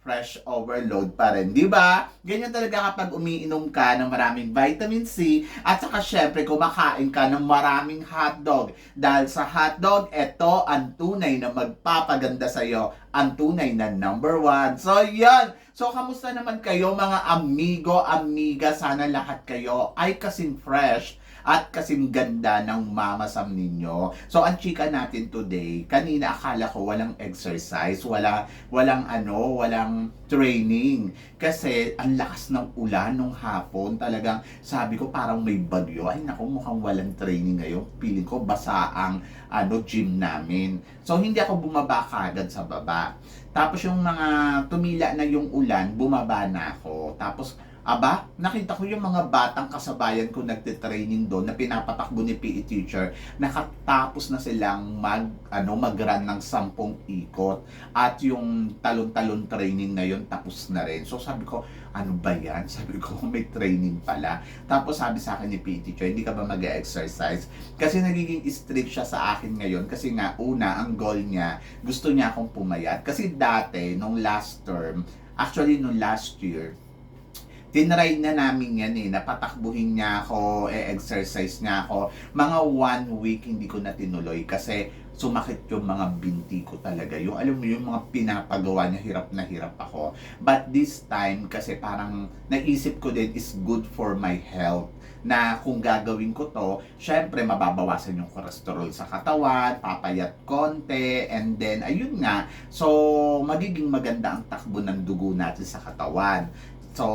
fresh overload pa rin, di ba? Ganyan talaga kapag umiinom ka ng maraming vitamin C at saka syempre kumakain ka ng maraming hotdog. Dahil sa hotdog, ito ang tunay na magpapaganda sa'yo. Ang tunay na number one. So, yan! So, kamusta naman kayo mga amigo, amiga? Sana lahat kayo ay kasing fresh at kasing ganda ng mama sam ninyo. So, ang chika natin today, kanina akala ko walang exercise, wala, walang ano, walang training. Kasi ang lakas ng ulan nung hapon, talagang sabi ko parang may bagyo. Ay naku, mukhang walang training ngayon. Piling ko basa ang ano, gym namin. So, hindi ako bumaba kagad sa baba. Tapos yung mga tumila na yung ulan, bumaba na ako. Tapos Aba, nakita ko yung mga batang kasabayan ko nagte-training doon na pinapatakbo ni PE teacher. Nakatapos na silang mag ano mag-run ng sampung ikot at yung talon-talon training na yun tapos na rin. So sabi ko, ano ba yan? Sabi ko, may training pala. Tapos sabi sa akin ni PE teacher, hindi ka ba mag-exercise? Kasi nagiging strict siya sa akin ngayon kasi nga una, ang goal niya, gusto niya akong pumayat. Kasi dati, nung last term, actually nung last year, tinry na namin yan eh, napatakbuhin niya ako, e-exercise niya ako. Mga one week hindi ko na tinuloy kasi sumakit yung mga binti ko talaga. Yung alam mo yung mga pinapagawa niya, hirap na hirap ako. But this time, kasi parang naisip ko din is good for my health na kung gagawin ko to, syempre mababawasan yung cholesterol sa katawan, papayat konti, and then ayun nga, so magiging maganda ang takbo ng dugo natin sa katawan. So,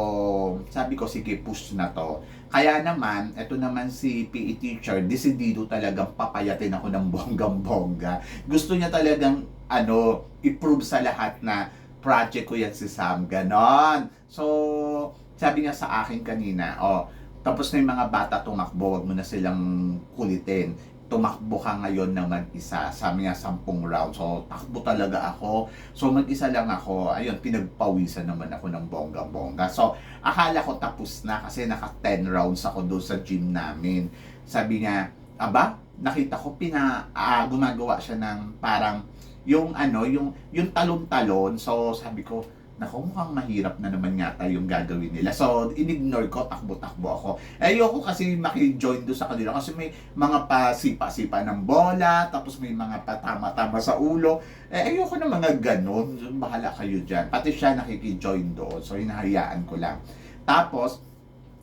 sabi ko, sige, push na to. Kaya naman, ito naman si PE teacher, desidido talagang papayatin ako ng bonggang-bongga. Gusto niya talagang, ano, i-prove sa lahat na project ko yan si Sam. Ganon. So, sabi niya sa akin kanina, oh, tapos na yung mga bata tumakbo, wag mo na silang kulitin tumakbo ka ngayon na mag-isa. Sabi nga, sampung round. So, takbo talaga ako. So, mag-isa lang ako. Ayun, pinagpawisan naman ako ng bongga-bongga. So, akala ko tapos na kasi naka 10 rounds ako doon sa gym namin. Sabi niya, aba, nakita ko pina, ah, gumagawa siya ng parang yung ano, yung, yung talon-talon. So, sabi ko, Nako, mukhang mahirap na naman yata yung gagawin nila. So, in-ignore ko, takbo-takbo ako. Ayoko kasi maki-join doon sa kanila kasi may mga pasipa-sipa ng bola, tapos may mga patama-tama sa ulo. Eh, ayoko na mga ganon. Bahala kayo dyan. Pati siya nakiki-join doon. So, hinahayaan ko lang. Tapos,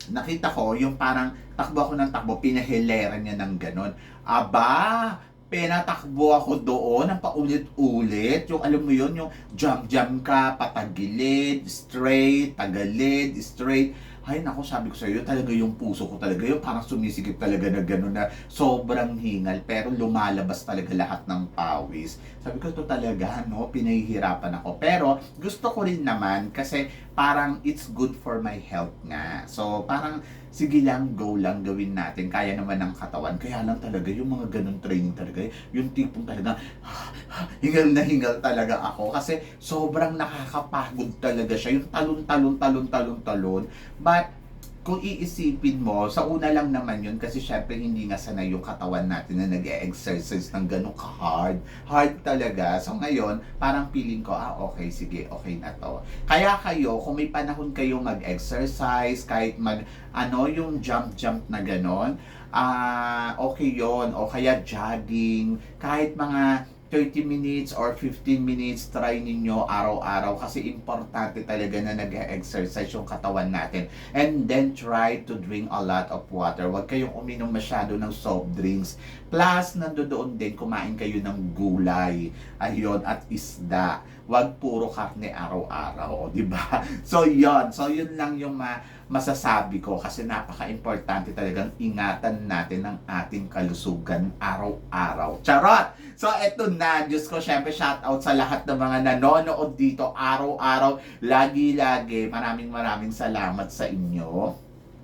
nakita ko yung parang takbo ako ng takbo, pinahilera niya ng ganon. Aba, pinatakbo ako doon ng paulit-ulit. Yung alam mo yun, yung jump-jump ka, patagilid, straight, tagalid, straight. Ay, nako, sabi ko sa iyo, talaga yung puso ko talaga, yung parang sumisikip talaga na gano'n na sobrang hingal, pero lumalabas talaga lahat ng pawis. Sabi ko, ito talaga, no, pinahihirapan ako. Pero, gusto ko rin naman, kasi parang it's good for my health nga. So, parang, sige lang, go lang, gawin natin. Kaya naman ng katawan. Kaya lang talaga, yung mga ganun training talaga, yung tipong talaga, hingal na hingal talaga ako. Kasi sobrang nakakapagod talaga siya. Yung talon-talon, talon-talon, talon. But, kung iisipin mo, sa una lang naman yun kasi syempre hindi nga sanay yung katawan natin na nag-exercise ng ganun ka-hard. Hard talaga. So ngayon, parang feeling ko, ah okay, sige, okay na to. Kaya kayo, kung may panahon kayo mag-exercise, kahit mag, ano, yung jump-jump na ganon, ah okay yon O kaya jogging, kahit mga 30 minutes or 15 minutes, try ninyo araw-araw kasi importante talaga na nag-exercise yung katawan natin. And then try to drink a lot of water. Huwag kayong uminom masyado ng soft drinks. Plus, nandoon din, kumain kayo ng gulay. Ayun, at isda. Wag puro karne araw-araw, di ba? So, yon So, yun lang yung ma masasabi ko kasi napaka-importante talagang ingatan natin ang ating kalusugan araw-araw. Charot! So, eto na. Diyos ko, syempre, shout out sa lahat ng mga nanonood dito araw-araw. Lagi-lagi. Maraming maraming salamat sa inyo.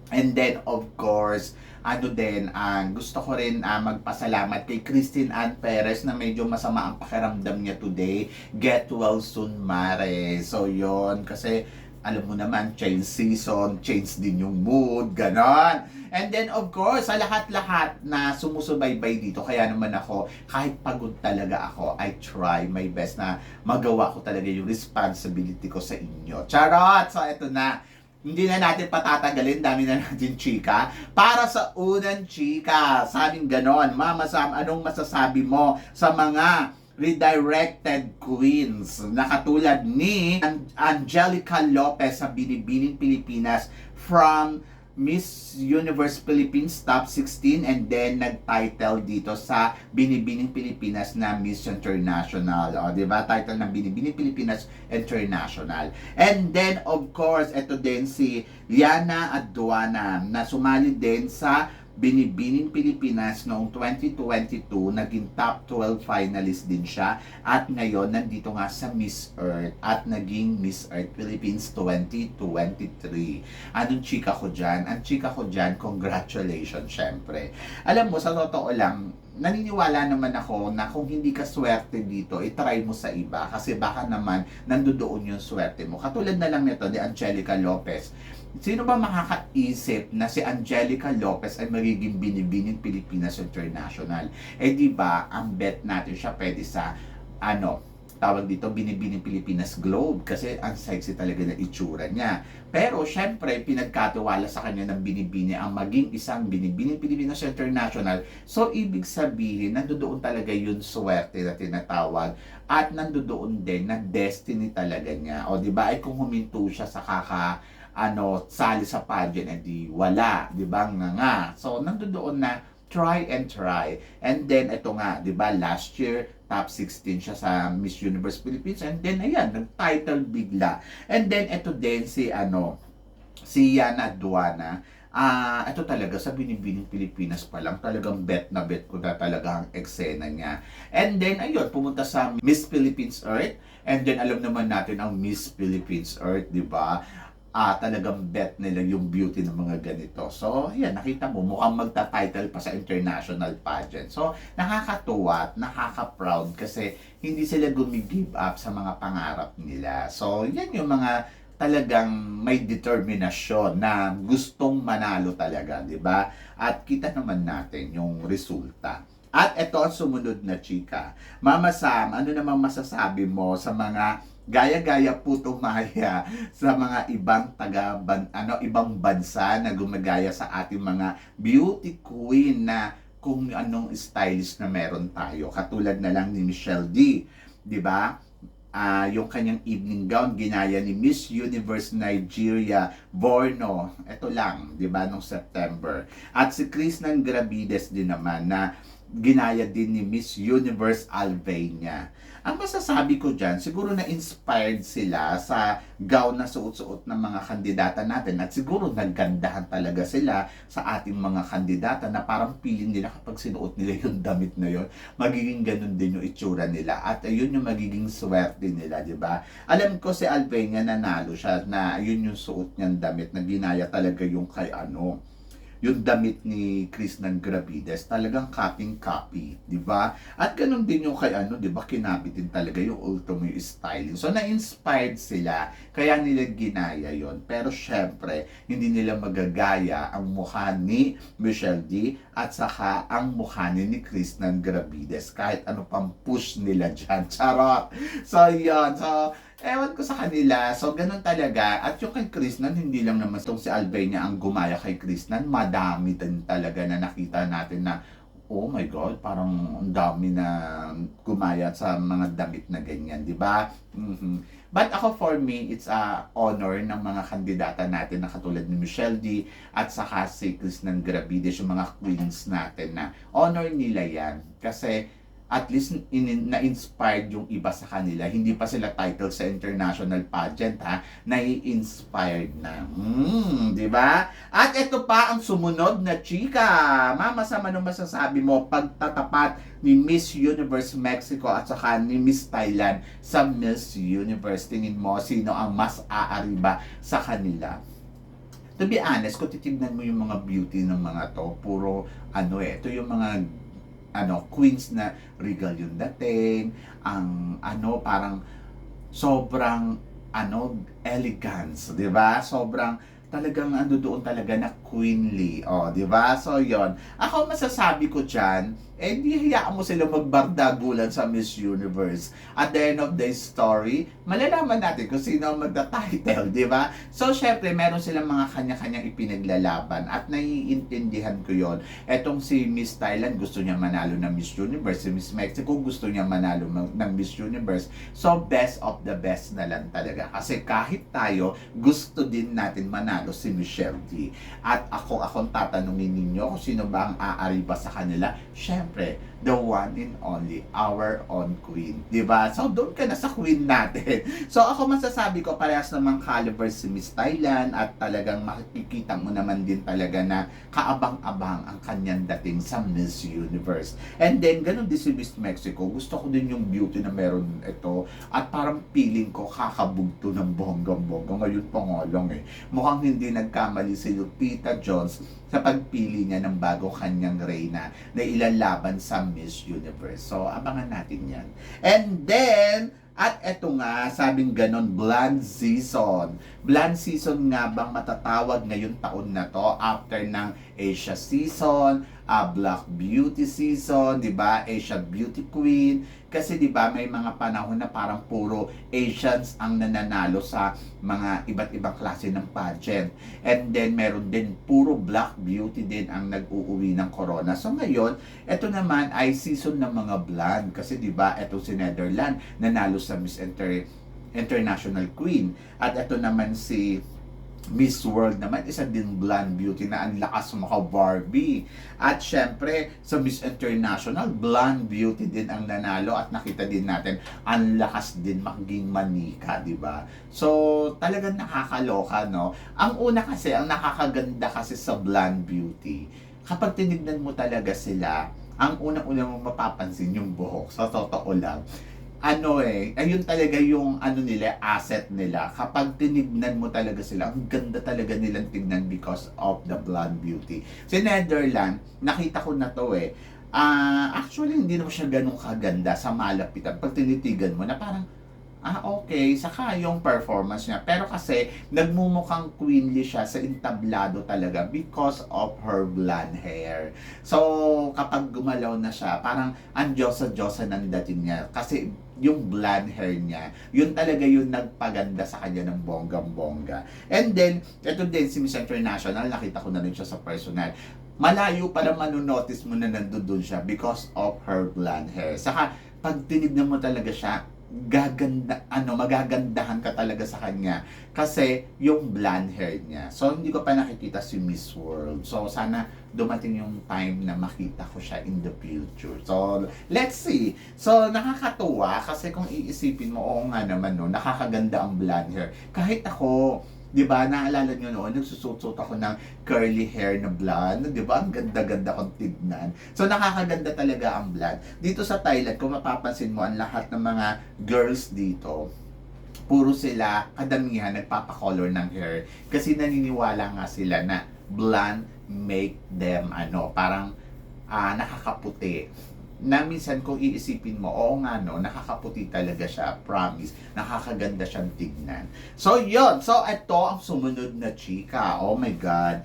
And then, of course, ano din, ah, gusto ko rin ah, magpasalamat kay Christine Ann Perez na medyo masama ang pakiramdam niya today. Get well soon, Mare. So, yon kasi alam mo naman, change season, change din yung mood, ganon. And then, of course, sa lahat-lahat na sumusubaybay dito, kaya naman ako, kahit pagod talaga ako, I try my best na magawa ko talaga yung responsibility ko sa inyo. Charot! So, eto na. Hindi na natin patatagalin, dami na natin chika. Para sa unang chika, sabing ganon, Mama Sam, anong masasabi mo sa mga redirected queens na katulad ni An- Angelica Lopez sa Binibining Pilipinas from Miss Universe Philippines Top 16 and then nag-title dito sa Binibining Pilipinas na Miss International. O, di ba? Title ng Binibining Pilipinas International. And then, of course, ito din si Liana Aduana na sumali din sa Binibining Pilipinas noong 2022, naging top 12 finalist din siya at ngayon nandito nga sa Miss Earth at naging Miss Earth Philippines 2023. Anong chika ko dyan? Ang chika ko dyan, congratulations syempre. Alam mo, sa totoo lang, naniniwala naman ako na kung hindi ka swerte dito, itry mo sa iba kasi baka naman nandoon yung swerte mo. Katulad na lang nito ni Angelica Lopez. Sino ba makakaisip na si Angelica Lopez ay magiging binibining Pilipinas International? Eh di ba, ang bet natin siya pwede sa ano, tawag dito, binibining Pilipinas Globe kasi ang sexy talaga ng itsura niya. Pero syempre, pinagkatiwala sa kanya ng binibini ang maging isang binibining Pilipinas International. So, ibig sabihin, nandoon talaga yung swerte na tinatawag at nandoon din na destiny talaga niya. O, di ba? Ay kung huminto siya sa kaka ano, sali sa pageant, edi wala, di ba? Nga nga. So, nandoon na try and try. And then, ito nga, di ba, last year, top 16 siya sa Miss Universe Philippines. And then, ayan, nag-title bigla. And then, ito din si, ano, si Yana Duana. Ah, ito talaga sa Binibining Pilipinas pa lang, talagang bet na bet ko na talaga ang eksena niya. And then, ayun, pumunta sa Miss Philippines Earth. And then, alam naman natin ang Miss Philippines Earth, di ba? Ah talagang bet nila yung beauty ng mga ganito. So, yan, nakita mo, mukhang magta-title pa sa international pageant. So, nakakatuwa at nakaka-proud kasi hindi sila gumigive up sa mga pangarap nila. So, yan yung mga talagang may determinasyon na gustong manalo talaga, di ba? At kita naman natin yung resulta. At ito ang sumunod na chika. Mama Sam, ano namang masasabi mo sa mga gaya-gaya puto maya sa mga ibang taga ban, ano ibang bansa na gumagaya sa ating mga beauty queen na kung anong stylist na meron tayo katulad na lang ni Michelle D, 'di ba? Ah, yung kanyang evening gown ginaya ni Miss Universe Nigeria Borno. Ito lang, 'di ba, nung September. At si Chris ng Gravides din naman na ginaya din ni Miss Universe Albania. Ang masasabi ko dyan, siguro na-inspired sila sa gown na suot-suot ng mga kandidata natin at siguro naggandahan talaga sila sa ating mga kandidata na parang feeling nila kapag sinuot nila yung damit na yon magiging ganun din yung itsura nila at ayun yung magiging swerte nila, di ba? Alam ko si Albania nanalo siya na yun yung suot niyang damit na ginaya talaga yung kay ano, yung damit ni Chris ng Gravides, talagang copying-copy, di ba? At ganun din yung kay ano, di ba, kinabit din talaga yung ultimate styling. So, na-inspired sila, kaya nila ginaya yon Pero syempre, hindi nila magagaya ang mukha ni Michelle D at saka ang mukha ni, ni Chris ng Gravides. Kahit ano pang push nila dyan. Charot! So, yun. So, Ewan ko sa kanila. So, ganun talaga. At yung kay Krishnan, hindi lang naman itong si Albania ang gumaya kay Krishnan. Madami din talaga na nakita natin na, oh my God, parang ang dami na gumaya sa mga damit na ganyan, di ba? Mhm. But ako for me, it's a honor ng mga kandidata natin na katulad ni Michelle D at saka si Krishnan Gravides, yung mga queens natin na honor nila yan. Kasi at least in, na-inspired yung iba sa kanila. Hindi pa sila title sa international pageant ha, nai-inspired na. Hmm, di ba? At ito pa ang sumunod na chika. Mama, sa ano masasabi mo pagtatapat ni Miss Universe Mexico at saka ni Miss Thailand sa Miss Universe? Tingin mo sino ang mas aariba sa kanila? To be honest, kung titignan mo yung mga beauty ng mga to, puro ano eh, ito yung mga ano, queens na regal yung dating, ang ano, parang sobrang ano, elegance, 'di ba? Sobrang talagang ano doon talaga na queenly. Oh, 'di ba? So 'yon. Ako masasabi ko diyan, eh di hayaan mo sila magbardagulan sa Miss Universe. At the end of the story, malalaman natin kung sino ang magta-title, 'di ba? So syempre, meron silang mga kanya-kanyang ipinaglalaban at naiintindihan ko 'yon. Etong si Miss Thailand gusto niya manalo ng Miss Universe, si Miss Mexico gusto niya manalo ng Miss Universe. So best of the best na lang talaga. Kasi kahit tayo, gusto din natin manalo si Michelle D. At ako, akong tatanungin ninyo kung sino ba ang aariba sa kanila. Syempre, the one and only, our own queen. ba? So, doon ka na sa queen natin. So, ako masasabi ko, parehas namang caliber si Miss Thailand at talagang makikita mo naman din talaga na kaabang-abang ang kanyang dating sa Miss Universe. And then, ganun din si Miss Mexico. Gusto ko din yung beauty na meron ito. At parang feeling ko kakabugto ng bonggang-bongga. Ngayon pa nga lang eh. Mukhang hindi nagkamali si Lupita Jones sa pagpili niya ng bago kanyang reyna na ilalaban sa Miss Universe. So, abangan natin yan. And then, at eto nga, sabing ganon, blonde season. Blonde season nga bang matatawag ngayon taon na to after ng Asia season, ah, Black Beauty season, di ba? Asia Beauty Queen. Kasi di ba may mga panahon na parang puro Asians ang nananalo sa mga iba't ibang klase ng pageant. And then meron din puro Black Beauty din ang nag-uuwi ng corona. So ngayon, ito naman ay season ng mga blonde. Kasi di ba, ito si Netherlands nanalo sa Miss Inter International Queen. At ito naman si Miss World naman, isa din blonde beauty na ang lakas maka Barbie. At syempre, sa Miss International, blonde beauty din ang nanalo at nakita din natin, ang lakas din maging manika, di ba? So, talagang nakakaloka, no? Ang una kasi, ang nakakaganda kasi sa blonde beauty, kapag tinignan mo talaga sila, ang unang-una mo mapapansin yung buhok. Sa totoo lang ano eh, ayun talaga yung ano nila, asset nila. Kapag tinignan mo talaga sila, ang ganda talaga nilang tignan because of the blonde beauty. Si Netherland, nakita ko na to eh. Ah, actually hindi naman siya ganun kaganda sa malapitan. Pag tinitigan mo na parang Ah, okay. Saka yung performance niya. Pero kasi, nagmumukhang queenly siya sa entablado talaga because of her blonde hair. So, kapag gumalaw na siya, parang ang Diyosa-Diyosa ng dating niya. Kasi yung blonde hair niya, yun talaga yung nagpaganda sa kanya ng bonggang-bongga. And then, ito din si Miss International, nakita ko na rin siya sa personal. Malayo pa lang manonotice mo na nandun siya because of her blonde hair. Saka, pag tinignan mo talaga siya, gaganda ano magagandahan ka talaga sa kanya kasi yung blonde hair niya. So hindi ko pa nakikita si Miss World. So sana dumating yung time na makita ko siya in the future. So let's see. So nakakatuwa kasi kung iisipin mo oo nga naman no, nakakaganda ang blonde hair. Kahit ako 'di ba? Naalala niyo noon, nagsusot ako ng curly hair na blonde, 'di ba? Ang ganda-ganda kong tignan. So nakakaganda talaga ang blonde. Dito sa Thailand, kung mapapansin mo, ang lahat ng mga girls dito, puro sila, kadamihan, nagpapakolor ng hair. Kasi naniniwala nga sila na blonde make them, ano, parang ah, nakakaputi na minsan kung iisipin mo, oo nga no, nakakaputi talaga siya, promise. Nakakaganda siyang tignan. So, yon So, ito ang sumunod na chika. Oh my God.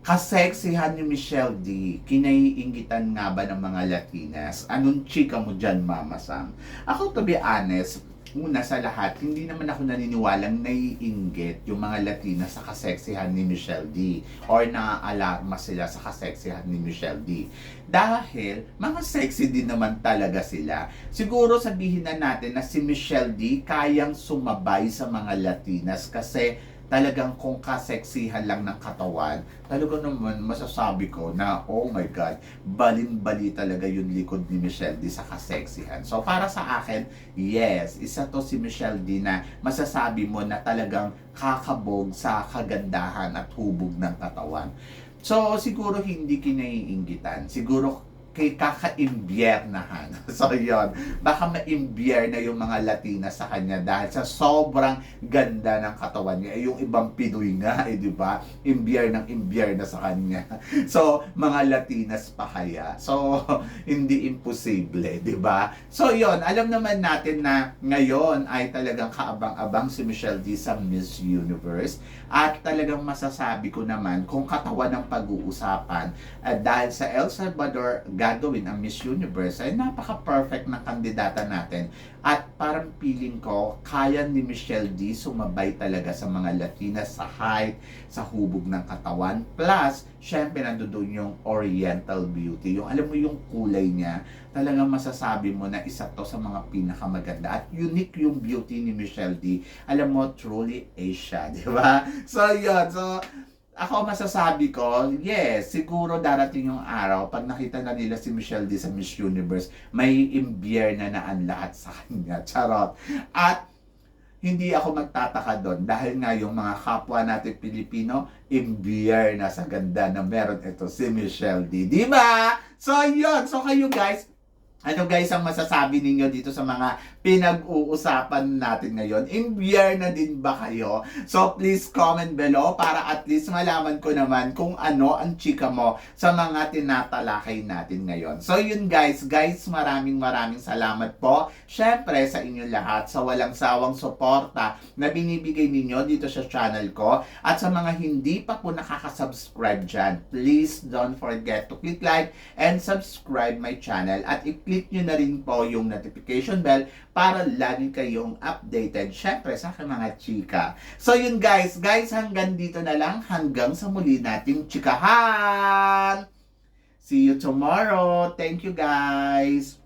Kaseksihan ni Michelle D. Kinaiingitan nga ba ng mga Latinas? Anong chika mo dyan, Mama Sam? Ako, to be honest, una sa lahat, hindi naman ako naniniwalang naiinggit yung mga Latina sa kaseksihan ni Michelle D. Or naaalarma sila sa kaseksihan ni Michelle D. Dahil, mga sexy din naman talaga sila. Siguro sabihin na natin na si Michelle D. kayang sumabay sa mga Latinas kasi talagang kung kaseksihan lang ng katawan, talaga naman masasabi ko na, oh my God, balin-bali talaga yung likod ni Michelle D sa kaseksihan. So para sa akin, yes, isa to si Michelle D na masasabi mo na talagang kakabog sa kagandahan at hubog ng katawan. So siguro hindi kinaiingitan. Siguro kay kaka-imbyernahan. So yon baka ma-imbyerna yung mga Latina sa kanya dahil sa sobrang ganda ng katawan niya. Eh, Yung ibang Pinoy nga, eh, di ba? Imbier ng imbier na sa kanya. So, mga Latinas pa kaya. So, hindi imposible, di ba? So, yon alam naman natin na ngayon ay talagang kaabang-abang si Michelle D sa Miss Universe. At talagang masasabi ko naman kung katawan ng pag-uusapan at dahil sa El Salvador gagawin ang Miss Universe ay napaka-perfect na kandidata natin. At parang feeling ko kaya ni Michelle D sumabay talaga sa mga Latinas sa height, sa hubog ng katawan. Plus syempre nandoon yung oriental beauty. Yung alam mo yung kulay niya talagang masasabi mo na isa to sa mga pinakamaganda. At unique yung beauty ni Michelle D. Alam mo truly Asia di ba? So yun. So ako masasabi ko, yes, siguro darating yung araw pag nakita na nila si Michelle D sa Miss Universe, may imbier na naan lahat sa kanya. Charot. At hindi ako magtataka doon dahil nga yung mga kapwa natin Pilipino, imbier na sa ganda na meron ito si Michelle D. Di ba? So, yun. So, kayo guys, ano guys ang masasabi ninyo dito sa mga pinag-uusapan natin ngayon? Imbier na din ba kayo? So please comment below para at least malaman ko naman kung ano ang chika mo sa mga tinatalakay natin ngayon. So yun guys, guys maraming maraming salamat po. Syempre sa inyo lahat sa walang sawang suporta na binibigay ninyo dito sa channel ko at sa mga hindi pa po nakaka-subscribe dyan, please don't forget to click like and subscribe my channel at click nyo na rin po yung notification bell para lagi kayong updated, syempre, sa mga chika. So, yun guys. Guys, hanggang dito na lang. Hanggang sa muli nating chikahan! See you tomorrow. Thank you guys.